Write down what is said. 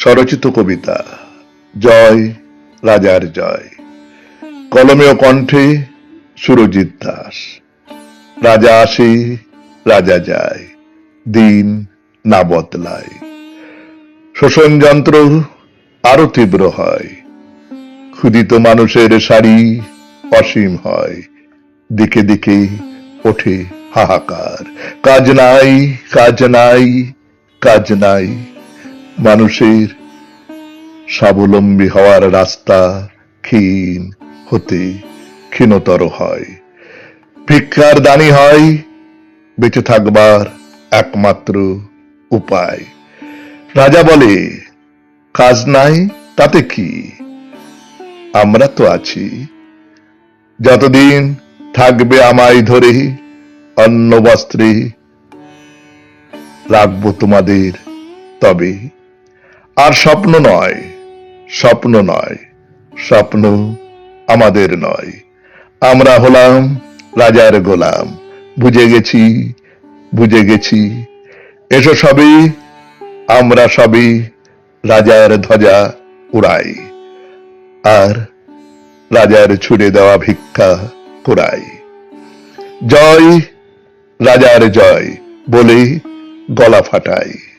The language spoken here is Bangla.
স্বরচিত কবিতা। জয়, রাজার জয়। কলমেও কণ্ঠে সুরজিৎ দাস। রাজা আসে, রাজা যায়। দিন না বদলায়। শোষণ যন্ত্র আরও তীব্র হয়। ক্ষুদিত মানুষের সারি অসীম হয়। দিকে দিকে ওঠে হাহাকার। কাজ নাই কাজ নাই কাজ নাই। মানুষের স্বাবলম্বী হওয়ার রাস্তা ক্ষীণ হতে ক্ষীণতর হয়। ভিক্ষার দানি হয়, বেঁচে থাকবার একমাত্র উপায়। রাজা বলে, কাজ নাই, তাতে কি? আমরা তো আছি। যতদিন থাকবে আমায় ধরে, অন্ন বস্ত্রে রাখব তোমাদের তবে। আর স্বপ্ন নয় স্বপ্ন নয়, স্বপ্ন আমাদের নয়। আমরা হলাম রাজার গোলাম। বুঝে গেছি বুঝে গেছি। এসো সবই, আমরা সবই রাজার ধ্বজা উড়াই আর রাজার ছুড়ে দেওয়া ভিক্ষা কুড়াই। জয়, রাজার জয় বলে গলা ফাটাই।